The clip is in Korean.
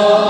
서